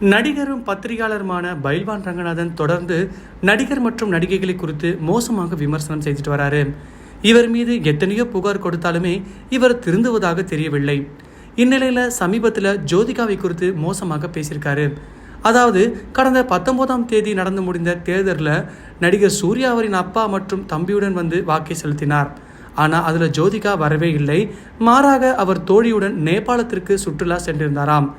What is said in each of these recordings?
நடிகரும் பத்திரிகையாளருமான பைல்வான் ரங்கநாதன் தொடர்ந்து நடிகர் மற்றும் நடிகைகளை குறித்து மோசமாக விமர்சனம் செய்துட்டு வராரு. இவர் மீது எத்தனையோ புகார் கொடுத்தாலுமே இவர் திருந்துவதாக தெரியவில்லை. இந்நிலையில் சமீபத்தில் ஜோதிகாவை குறித்து மோசமாக பேசியிருக்காரு. அதாவது கடந்த பத்தொன்பதாம் தேதி நடந்து முடிந்த தேர்தலில் நடிகர் சூர்யா அவரின் அப்பா மற்றும் தம்பியுடன் வந்து வாக்கை செலுத்தினார். ஆனால் அதில் ஜோதிகா வரவே இல்லை. மாறாக அவர் தோழியுடன் நேபாளத்திற்கு சுற்றுலா சென்றிருந்தாராம்.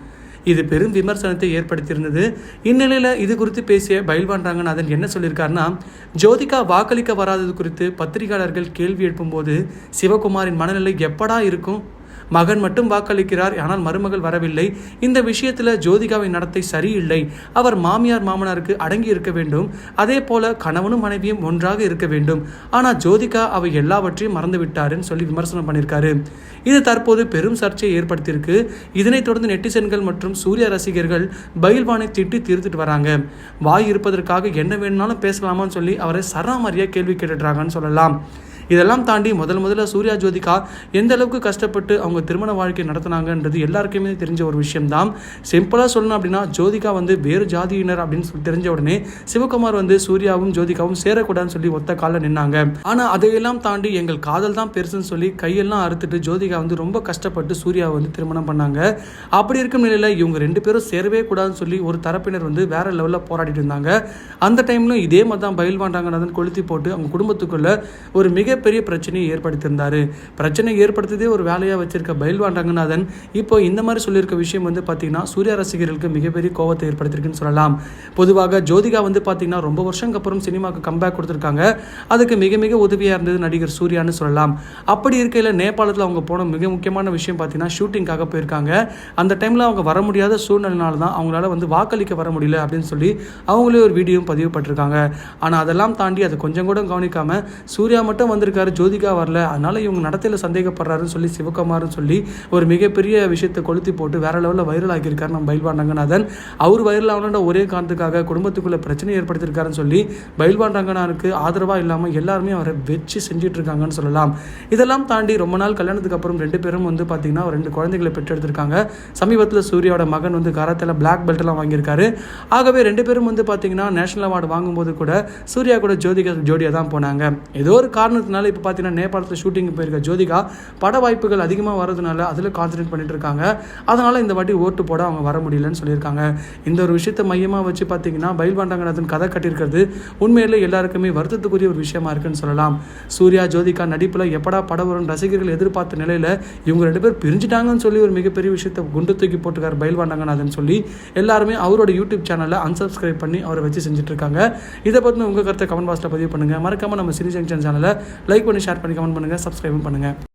இது பெரும் விமர்சனத்தை ஏற்படுத்தியிருந்தது. இந்நிலையில் இது குறித்து பேசிய பயில்வான் ரங்கநாதன் என்ன சொல்லியிருக்காருன்னா ஜோதிகா வாக்களிக்க வராதது குறித்து பத்திரிகையாளர்கள் கேள்வி எழுப்பும்போது சிவகுமாரின் மனநிலை எப்படா இருக்கும்? மகன் மட்டும் வாக்களிக்கிறார் ஆனால் மருமகள் வரவில்லை. இந்த விஷயத்தில் ஜோதிகாவின் நடத்தை சரியில்லை. அவர் மாமியார் மாமனாருக்கு அடங்கி இருக்க வேண்டும். அதே போல கணவனும் மனைவியும் ஒன்றாக இருக்க வேண்டும். ஆனால் ஜோதிகா அவை எல்லாவற்றையும் மறந்துவிட்டாருன்னு சொல்லி விமர்சனம் பண்ணியிருக்காரு. இது தற்போது பெரும் சர்ச்சையை ஏற்படுத்தியிருக்கு. இதனைத் தொடர்ந்து நெட்டிசன்கள் மற்றும் சூர்யா ரசிகர்கள் பயில்வானை திட்டி தீர்த்துட்டு வராங்க. வாய் இருப்பதற்காக என்ன வேணும்னாலும் பேசலாமான்னு சொல்லி அவரை சராமரியாக கேள்வி கேட்டுடுறாங்கன்னு சொல்லலாம். இதெல்லாம் தாண்டி முதல் முதல்ல சூர்யா ஜோதிகா எந்த அளவுக்கு கஷ்டப்பட்டு அவங்க திருமண வாழ்க்கை நடத்தினாங்கன்றது எல்லாருக்குமே தெரிஞ்ச ஒரு விஷயம்தான். சிம்பிளாக சொல்லணும் அப்படின்னா ஜோதிகா வந்து வேறு ஜாதியினர் அப்படின்னு சொல்லி தெரிஞ்ச உடனே சிவகுமார் வந்து சூர்யாவும் ஜோதிகாவும் சேரக்கூடாதுன்னு சொல்லி ஒத்த காலில் நின்னாங்க. ஆனால் அதையெல்லாம் தாண்டி எங்கள் காதல் தான் பெருசுன்னு சொல்லி கையெல்லாம் அறுத்துட்டு ஜோதிகா வந்து ரொம்ப கஷ்டப்பட்டு சூர்யாவை வந்து திருமணம் பண்ணாங்க. அப்படி இருக்கும் நிலையில் இவங்க ரெண்டு பேரும் சேரவே கூடாதுன்னு சொல்லி ஒரு தரப்பினர் வந்து வேற லெவலில் போராடிட்டு இருந்தாங்க. அந்த டைம்லும் இதே மாதிரி தான் பயில் ரங்கநாதன் கொளுத்தி போட்டு அவங்க குடும்பத்துக்குள்ள ஒரு மிக மிகப்பெரிய பிரச்சனையை ஏற்படுத்தியிருந்தார். பிரச்சனை ஏற்படுத்ததே ஒரு வேலையாக வச்சிருக்க பயில்வான் ரங்கநாதன் இப்போ இந்த மாதிரி சொல்லியிருக்க விஷயம் வந்து பார்த்தீங்கன்னா சூர்யா ரசிகர்களுக்கு மிகப்பெரிய கோவத்தை ஏற்படுத்தியிருக்குன்னு சொல்லலாம். பொதுவாக ஜோதிகா வந்து பார்த்தீங்கன்னா ரொம்ப வருஷங்க அப்புறம் சினிமாவுக்கு கம்பேக் கொடுத்துருக்காங்க. அதுக்கு மிக மிக உதவியாக இருந்தது நடிகர் சூர்யான்னு சொல்லலாம். அப்படி இருக்கையில் நேபாளத்தில் அவங்க போன மிக முக்கியமான விஷயம் பார்த்தீங்கன்னா ஷூட்டிங்காக போயிருக்காங்க. அந்த டைமில் அவங்க வர முடியாத சூழ்நிலைனால தான் அவங்களால வந்து வாக்களிக்க வர முடியல அப்படின்னு சொல்லி அவங்களே ஒரு வீடியோ பதிவு பட்டிருக்காங்க ஆனால் அதெல்லாம் தாண்டி அதை கொஞ்சம் கூட கவனிக்காமல் சூர்யா மட்டும் வந்து வந்திருக்காரு ஜோதிகா வரல. அதனால இவங்க நடத்தையில் சந்தேகப்படுறாருன்னு சொல்லி சிவகுமார்னு சொல்லி ஒரு மிகப்பெரிய விஷயத்தை கொளுத்தி போட்டு வேற லெவலில் வைரல் ஆகியிருக்காரு நம்ம பைல்வான் ரங்கநாதன். அவர் வைரல் ஆகணுன்ற ஒரே காரணத்துக்காக குடும்பத்துக்குள்ளே பிரச்சனை ஏற்படுத்தியிருக்காருன்னு சொல்லி பைல்வான் ரங்கநாதனுக்கு ஆதரவாக இல்லாமல் எல்லாருமே அவரை வச்சு செஞ்சுட்டு இருக்காங்கன்னு சொல்லலாம். இதெல்லாம் தாண்டி ரொம்ப நாள் கல்யாணத்துக்கு அப்புறம் ரெண்டு பேரும் வந்து பார்த்தீங்கன்னா ரெண்டு குழந்தைகளை பெற்றெடுத்திருக்காங்க. சமீபத்தில் சூர்யாவோட மகன் வந்து கராத்தில் பிளாக் பெல்ட்லாம் வாங்கியிருக்காரு. ஆகவே ரெண்டு பேரும் வந்து பார்த்தீங்கன்னா நேஷனல் அவார்டு வாங்கும்போது கூட சூர்யா கூட ஜோதிகா ஜோடியாக தான் போனாங்க. ஏதோ ஒரு காரணத்தினால இப்போ பார்த்தீங்கன்னா நேபாளத்தில் ஷூட்டிங் போயிருக்க ஜோதிகா பட வாய்ப்புகள் அதிகமாக வரதுனால அதில் கான்சன்ட்ரேட் பண்ணிட்டு இருக்காங்க. அதனால் இந்த வாட்டி ஓட்டு போட அவங்க வர முடியலன்னு சொல்லியிருக்காங்க. இந்த ஒரு விஷயத்தை மையமாக வச்சு பார்த்தீங்கன்னா பயில்வான் கதை கட்டியிருக்கிறது உண்மையிலே எல்லாருக்குமே வருத்தத்துக்குரிய ஒரு விஷயமா இருக்குன்னு சொல்லலாம். சூர்யா ஜோதிகா நடிப்பில் எப்படா படம் வரும் ரசிகர்கள் எதிர்பார்த்த நிலையில் இவங்க ரெண்டு பேர் பிரிஞ்சுட்டாங்கன்னு சொல்லி ஒரு மிகப்பெரிய விஷயத்தை குண்டு தூக்கி போட்டுக்கார் பயில்வான் சொல்லி எல்லாருமே அவரோட யூடியூப் சேனலை அன்சப்ஸ்கிரைப் பண்ணி அவரை வச்சு செஞ்சுட்டு இருக்காங்க. இதை பற்றின உங்கள் கருத்தை கமெண்ட் பாக்ஸில் பதிவு பண்ணுங்கள் மறக்காமல் நம்ம சினி ஜங்ஷன் சேனலை லைக் பண்ணி ஷேர் பண்ணி கமெண்ட் பண்ணுங்கள் சப்ஸ்கிரைபும் பண்ணுங்கள்